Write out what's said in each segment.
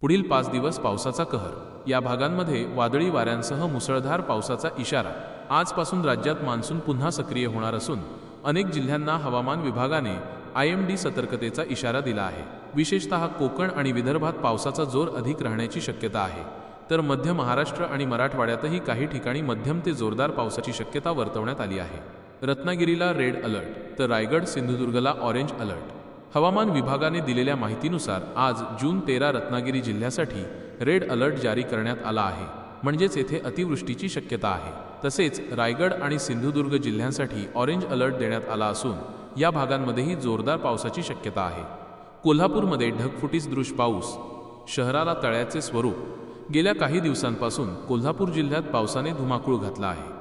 पुढील पाच दिवस पावसाचा कहर. या भागांमध्ये वादळी वाऱ्यांसह मुसळधार पावसाचा इशारा. आजपासून राज्यात मान्सून पुन्हा सक्रिय होणार असून अनेक जिल्ह्यांना हवामान विभागाने आय एम डी सतर्कतेचा इशारा दिला आहे. विशेषतः कोकण आणि विदर्भात पावसाचा जोर अधिक राहण्याची शक्यता आहे. तर मध्य महाराष्ट्र आणि मराठवाड्यातही काही ठिकाणी मध्यम ते जोरदार पावसाची शक्यता वर्तवण्यात आली आहे. रत्नागिरीला रेड अलर्ट तर रायगड सिंधुदुर्गला ऑरेंज अलर्ट. हवामान विभागाने दिलेल्या माहितीनुसार आज जून तेरा रत्नागिरी जिल्ह्यासाठी रेड अलर्ट जारी करण्यात आला आहे. म्हणजेच येथे अतिवृष्टीची शक्यता आहे. तसेच रायगड आणि सिंधुदुर्ग जिल्ह्यांसाठी ऑरेंज अलर्ट देण्यात आला असून या भागांमध्येही जोरदार पावसाची शक्यता आहे. कोल्हापूरमध्ये ढगफुटीसदृश पाऊस शहराला तळ्याचे स्वरूप. गेल्या काही दिवसांपासून कोल्हापूर जिल्ह्यात पावसाने धुमाकूळ घातला आहे.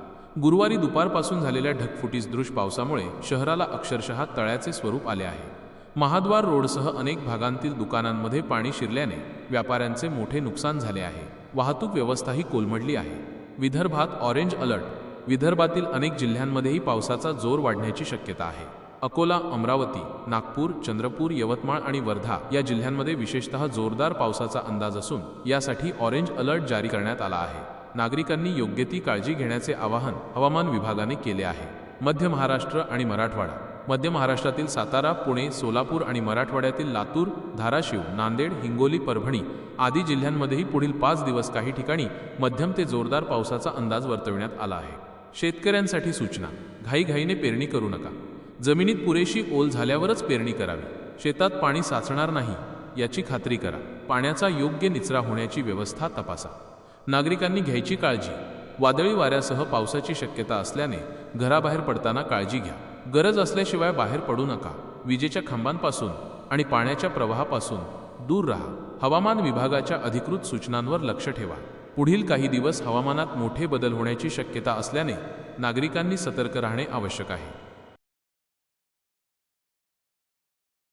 गुरुवारी दुपारपासून झालेल्या ढगफुटीसदृश पावसामुळे शहराला अक्षरशः तळ्याचे स्वरूप आले आहे. महाद्वार रोडसह अनेक भागांतील दुकानांमध्ये पाणी शिरल्याने व्यापाऱ्यांचे मोठे नुकसान झाले आहे. वाहतूक व्यवस्थाही कोलमडली आहे. विदर्भात ऑरेंज अलर्ट. विदर्भातील अनेक जिल्ह्यांमध्येही पावसाचा जोर वाढण्याची शक्यता आहे. अकोला अमरावती नागपूर चंद्रपूर यवतमाळ आणि वर्धा या जिल्ह्यांमध्ये विशेषतः जोरदार पावसाचा अंदाज असून यासाठी ऑरेंज अलर्ट जारी करण्यात आला आहे. नागरिकांनी योग्य ती काळजी घेण्याचे आवाहन हवामान विभागाने केले आहे. मध्य महाराष्ट्र आणि मराठवाडा. मध्य महाराष्ट्रातील सातारा पुणे सोलापूर आणि मराठवाड्यातील लातूर धाराशिव नांदेड हिंगोली परभणी आदी जिल्ह्यांमध्येही पुढील पाच दिवस काही ठिकाणी मध्यम ते जोरदार पावसाचा अंदाज वर्तविण्यात आला आहे. शेतकऱ्यांसाठी सूचना. घाईघाईने पेरणी करू नका. जमिनीत पुरेशी ओल झाल्यावरच पेरणी करावी. शेतात पाणी साचणार नाही याची खात्री करा. पाण्याचा योग्य निचरा होण्याची व्यवस्था तपासा. नागरिकांनी घ्यायची काळजी. वादळी वाऱ्यासह पावसाची शक्यता असल्याने घराबाहेर पडताना काळजी घ्या. गरज असल्याशिवाय बाहेर पडू नका. विजेच्या खांबांपासून आणि पाण्याच्या प्रवाहापासून दूर राहा. हवामान विभागाच्या अधिकृत सूचनांवर लक्ष ठेवा. पुढील काही दिवस हवामानात मोठे बदल होण्याची शक्यता असल्याने नागरिकांनी सतर्क राहणे आवश्यक आहे.